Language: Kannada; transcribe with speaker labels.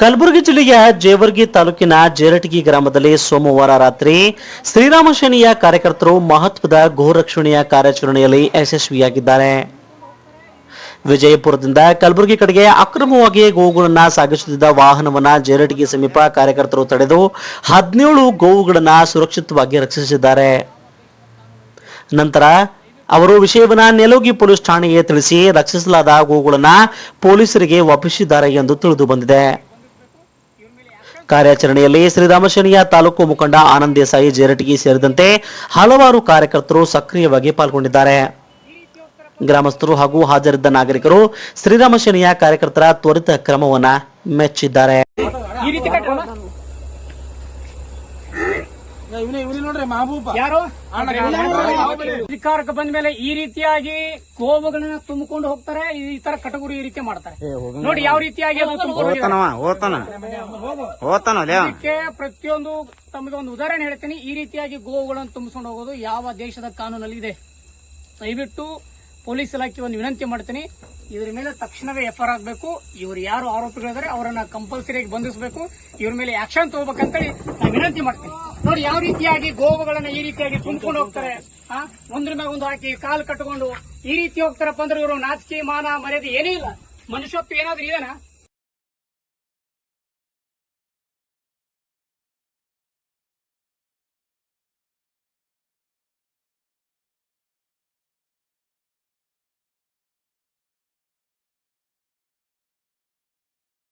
Speaker 1: ಕಲಬುರಗಿ ಜಿಲ್ಲೆಯ ಜೇವರ್ಗಿ ತಾಲೂಕಿನ ಜೇರಟಗಿ ಗ್ರಾಮದಲ್ಲಿ ಸೋಮವಾರ ರಾತ್ರಿ ಶ್ರೀರಾಮ ಕಾರ್ಯಕರ್ತರು ಮಹತ್ವದ ಗೋರಕ್ಷಣೆಯ ಕಾರ್ಯಾಚರಣೆಯಲ್ಲಿ ಯಶಸ್ವಿಯಾಗಿದ್ದಾರೆ. ವಿಜಯಪುರದಿಂದ ಕಲಬುರಗಿ ಕಡೆಗೆ ಅಕ್ರಮವಾಗಿ ಗೋವುಗಳನ್ನು ಸಾಗಿಸುತ್ತಿದ್ದ ವಾಹನವನ್ನ ಜೇರಟಗಿ ಸಮೀಪ ಕಾರ್ಯಕರ್ತರು ತಡೆದು ಹದಿನೇಳು ಗೋವುಗಳನ್ನು ಸುರಕ್ಷಿತವಾಗಿ ರಕ್ಷಿಸಿದ್ದಾರೆ. ನಂತರ ಅವರು ವಿಷಯವನ್ನು ನೆಲೋಗಿ ಪೊಲೀಸ್ ಠಾಣೆಗೆ ತಿಳಿಸಿ ರಕ್ಷಿಸಲಾದ ಗೋವುಗಳನ್ನು ಪೊಲೀಸರಿಗೆ ಒಪ್ಪಿಸಿದ್ದಾರೆ ಎಂದು ತಿಳಿದು ಬಂದಿದೆ. ಕಾರ್ಯಾಚರಣೆಯಲ್ಲಿ ಶ್ರೀರಾಮಶನಿಯ ತಾಲೂಕು ಮುಖಂಡ ಆನಂದ್ ದೇಸಾಯಿ ಜೇರಟಗಿ ಸೇರಿದಂತೆ ಹಲವಾರು ಕಾರ್ಯಕರ್ತರು ಸಕ್ರಿಯವಾಗಿ ಪಾಲ್ಗೊಂಡಿದ್ದಾರೆ. ಗ್ರಾಮಸ್ಥರು ಹಾಗೂ ಹಾಜರಿದ್ದ ನಾಗರಿಕರು ಶ್ರೀರಾಮಶನಿಯ ಕಾರ್ಯಕರ್ತರ ತ್ವರಿತ ಕ್ರಮವನ್ನ ಮೆಚ್ಚಿದ್ದಾರೆ
Speaker 2: ಈ ರೀತಿ ಕಟ್ಟೋಣ
Speaker 3: ಇವನೇ ಇವನೇ ನೋಡ್ರಿ ಮಹಬೂಬ.
Speaker 2: ಯಾರು? ಅಧಿಕಾರಕ್ಕೆ ಬಂದ ಮೇಲೆ ಈ ರೀತಿಯಾಗಿ ಗೋವುಗಳನ್ನ ತುಂಬಿಕೊಂಡು ಹೋಗ್ತಾರೆ ಈ ತರ ಕಟಗುರಿ ಈ ರೀತಿ ಮಾಡ್ತಾರೆ. ನೋಡಿ ಯಾವ ರೀತಿಯಾಗಿ ಅದು ತುಂಬಿಕೊಂಡು ಹೋಗಿದ್ದಾರೆ.
Speaker 4: ಓದ್ತಾನ ಓದ್ತಾನ ಲೇ ಅವ.
Speaker 2: ಇದಕ್ಕೆ ಪ್ರತಿಯೊಂದು ತಮಗೆ ಒಂದು ಉದಾಹರಣೆ ಹೇಳ್ತೀನಿ. ಈ ರೀತಿಯಾಗಿ ಗೋವುಗಳನ್ನು ತುಂಬಿಸ್ಕೊಂಡು ಹೋಗೋದು ಯಾವ ದೇಶದ ಕಾನೂನಲ್ಲಿ ಇದೆ ದಯವಿಟ್ಟು ಪೊಲೀಸ್ ಇಲಾಖೆ ಒಂದು ವಿನಂತಿ ಮಾಡ್ತೀನಿ. ಇದ್ರ ಮೇಲೆ ತಕ್ಷಣವೇ ಎಫ್ಐಆರ್ ಆಗಬೇಕು ಇವರು ಯಾರು ಆರೋಪಿಗಳಿದ್ದಾರೆ ಅವರನ್ನ ಕಂಪಲ್ಸರಿಯಾಗಿ ಬಂಧಿಸಬೇಕು. ಇವ್ರ ಮೇಲೆ ಆಕ್ಷನ್ ತಗೋಬೇಕಂತೇಳಿ ನಾನು ವಿನಂತಿ ಮಾಡ್ತೀನಿ ನೋಡಿ ಯಾವ ರೀತಿಯಾಗಿ ಗೋವುಗಳನ್ನ ಈ ರೀತಿಯಾಗಿ ತುಂಬಿಕೊಂಡು ಹೋಗ್ತಾರೆ, ಆ? ಒಂದ್ರ ಮೇಲೆ ಒಂದು ಹಾಕಿ ಕಾಲು ಕಟ್ಟಿಕೊಂಡು ಈ ರೀತಿ ಹೋಗ್ತಾರಪ್ಪ ಅಂದ್ರೆ ಇವರು ನಾಚಿಕೆ, ಮಾನ, ಮರ್ಯಾದೆ ಏನೂ ಇಲ್ಲ. ಮನುಷ್ಯತ್ವ ಏನಾದ್ರೂ ಇದೆನಾ?